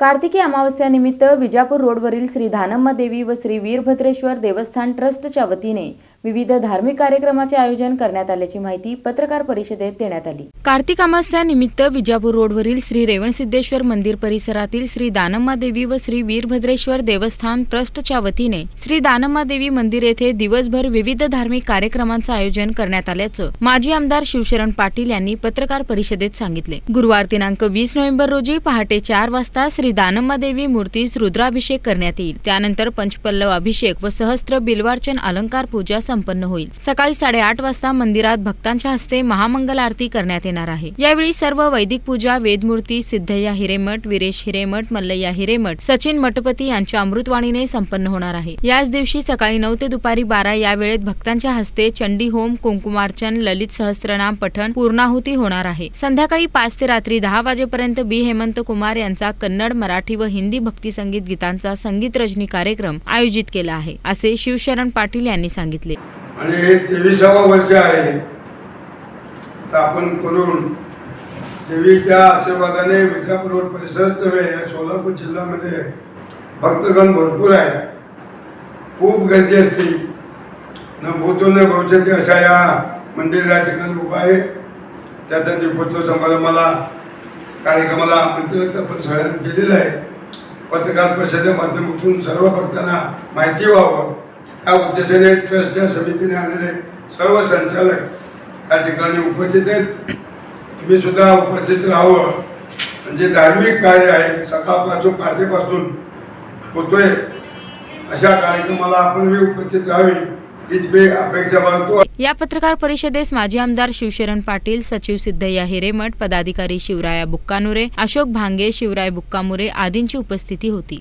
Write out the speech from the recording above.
कार्तिकी अमावस्यानिमित्त विजापूर रोडवरील श्री धानम्मा देवी व श्री वीरभद्रेश्वर देवस्थान ट्रस्टच्या वतीने विविध धार्मिक कार्यक्रमाचे आयोजन करण्यात आल्याची माहिती पत्रकार परिषदेत देण्यात आली. कार्तिक अमावस्यानिमित्त विजापूर रोडवरील श्री रेवणसिद्धेश्वर मंदिर परिसरातील श्री दानम्मा देवी व श्री वीरभद्रेश्वर देवस्थान ट्रस्टच्या वतीने श्री दानम्मा देवी मंदिर येथे दिवसभर विविध धार्मिक कार्यक्रमांचं आयोजन करण्यात आल्याचं माजी आमदार शिवशरण पाटील यांनी पत्रकार परिषदेत सांगितले. गुरुवार दिनांक वीस नोव्हेंबर रोजी पहाटे चार वाजता श्री दानम्मा देवी मूर्तीस रुद्राभिषेक करण्यात येईल. त्यानंतर पंचपल्लव अभिषेक व सहस्त्र बिल्वार्चन अलंकार पूजा संपन्न होईल. सकाळी साडेआठ वाजता मंदिरात भक्तांच्या हस्ते महामंगल आरती करण्यात येणार आहे. यावेळी सर्व वैदिक पूजा वेदमूर्ती सिद्धय्या हिरेमठ वीरेश हिरेमठ मल्लय्या हिरेमठ सचिन मठपती यांच्या अमृतवाणीने संपन्न होणार आहे. याच दिवशी सकाळी नऊ ते दुपारी बारा या वेळेत भक्तांच्या हस्ते चंडी होम कुंकुमार्चन ललित सहस्त्रनाम पठण पूर्णाहुती होणार आहे. संध्याकाळी पाच ते रात्री दहा वाजेपर्यंत बी हेमंत कुमार यांचा कन्नड मराठी व हिंदी भक्ती संगीत गीतांचा संगीत रजनी कार्यक्रम आयोजित केला आहे असे शिवशरण पाटील यांनी सांगितले. आणि हे तेविसावं वर्ष आहे. स्थापन करून देवीच्या आशीर्वादाने विजापूर रोड परिसरच नव्हे या सोलापूर जिल्ह्यामध्ये भक्तगण भरपूर आहे खूप गर्दी असते. न भूतो न भविष्यती अशा या मंदिर या ठिकाणी उभा आहे. त्याचा दीपोत्सव समारंभाला कार्यक्रमाला आमंत्रित आपण सगळ्यांनी केलेलं आहे. पत्रकार परिषदेच्या माध्यमातून सर्व भक्तांना माहिती व्हावं. या उद्देशाने ट्रस्टच्या समितीने आलेले सर्व संचालक या ठिकाणी उपस्थित आहेत. तुम्ही सुद्धा उपस्थित राहावं. म्हणजे धार्मिक कार्य आहे. सकाळपासून पहाटेपासून होतोय. अशा कार्यक्रमाला आपण मी उपस्थित राहावी. या पत्रकार परिषदेस माजी आमदार शिवशरण पाटील सचिव सिद्धय्या हिरेमठ पदाधिकारी शिवराया बुक्कानुरे अशोक भांगे शिवराय बुक्कामुरे आदींची उपस्थिती होती.